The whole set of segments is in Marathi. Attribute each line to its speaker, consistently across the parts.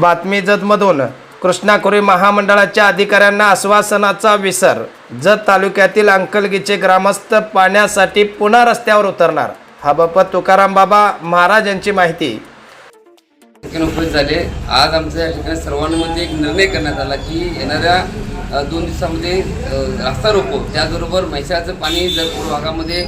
Speaker 1: बातमी जतमधून कृष्णाखोरी महामंडळाच्या अधिकाऱ्यांना आश्वासनाचा विसर जत तालुक्यातील अंकलगीचे ग्रामस्थ पाण्यासाठी पुन्हा रस्त्यावर उतरणार. हा हबपत तुकाराम बाबा महाराज यांची माहिती.
Speaker 2: ठिकाणी उपस्थित झाले. आज आमच्या या ठिकाणी सर्वांमध्ये एक निर्णय करण्यात आला की येणाऱ्या दोन दिवसामध्ये रास्ता रोको. त्याचबरोबर म्हैसाळचं पाणी जर पूर्व भागामध्ये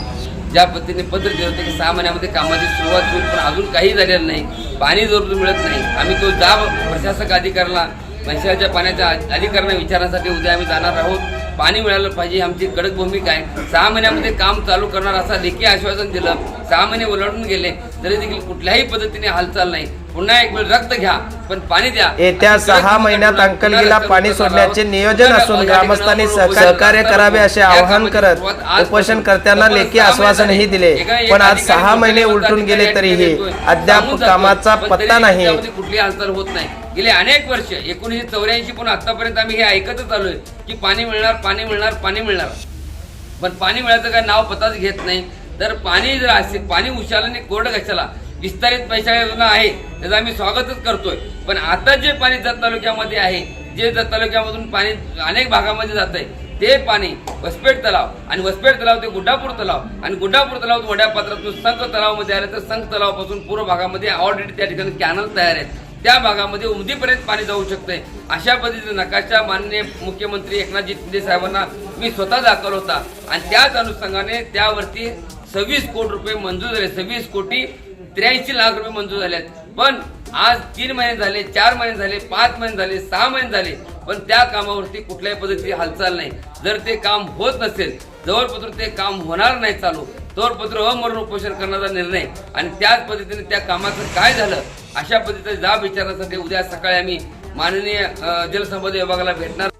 Speaker 2: ज्या पद्धतीने पत्र दिलं होतं की सहा महिन्यामध्ये कामाची सुरुवात होईल पण अजून काही झालेलं नाही. पाणी जरूर मिळत नाही. आम्ही तो जाब प्रशासक अधिकाऱ्याला म्हैसाळच्या पाण्याच्या अधिकाऱ्यांना विचारण्यासाठी उद्या आम्ही जाणार आहोत. पाणी मिळालं पाहिजे आमची कडक भूमिका आहे. सहा महिन्यामध्ये काम चालू करणार असा लेखी आश्वासन दिलं. सहा महिने ओलांडून गेले तरी देखील कुठल्याही पद्धतीने हालचाल नाही. पुन्हा एक वेळ रक्त घ्या पण पाणी द्या.
Speaker 1: येत्या सहा महिन्यात अंकलगीला पाणी सोडण्याचे नियोजन असून ग्रामस्थांनी सह- सहकार्य करावे असे आवाहन करत उपोषणकर्त्यांना लेखी आश्वासनही दिले पण आज सहा महिने उलटून गेले तरीही अद्याप कामाचा पत्ता नाही.
Speaker 2: कुठली हालचाल होत नाही. गेले अनेक वर्ष एकोणीसशे चौऱ्याऐंशी पण आतापर्यंत आम्ही हे ऐकतच आलोय की पाणी मिळणार पाणी मिळणार पाणी मिळणार. पण पाणी मिळायचं काय नाव पताच घेत नाही. तर पाणी जर असेल पाणी उशालाने कोरडं कशाला? विस्तारित पैसा योजना आहे त्याचं आम्ही स्वागतच करतोय. पण आता जे पाणी जत तालुक्यामध्ये आहे जे जत तालुक्यामधून पाणी अनेक भागामध्ये जात आहे ते पाणी वसपेट तलाव आणि वसपेट तलाव ते गुड्डापूर तलाव आणि गुड्डापूर तलाव वड्या पात्रातून संघ तलावमध्ये आले तर संघ तलावापासून पूर्व भागामध्ये ऑलरेडी त्या ठिकाणी कॅनल तयार आहेत. त्या भागामध्ये उमदीपर्यंत पाणी जाऊ शकते अशा पद्धतीचा नकाशा माननीय मुख्यमंत्री एकनाथजी शिंदे साहेबांना मी स्वतः दाखवला होता. आणि त्याच अनुषंगाने त्यावरती सव्वीस कोटी रुपये मंजूर झाले. सव्वीस कोटी त्र्याऐंशी लाख रुपये मंजूर झाले आहेत पण आज तीन महिने झाले चार महिने झाले पाच महिने झाले सहा महिने झाले पण त्या कामावरती कुठल्याही पद्धतीची हालचाल नाही. जर ते काम होत नसेल जवळपत्र ते काम होणार नाही चालू तोरपत्र अमरण उपोषण करण्याचा निर्णय आणि त्याच पद्धतीने त्या कामाचं काय झालं अशा पद्धतीचा जाब विचारण्यासाठी उद्या सकाळी आम्ही माननीय जलसंपदा विभागाला भेटणार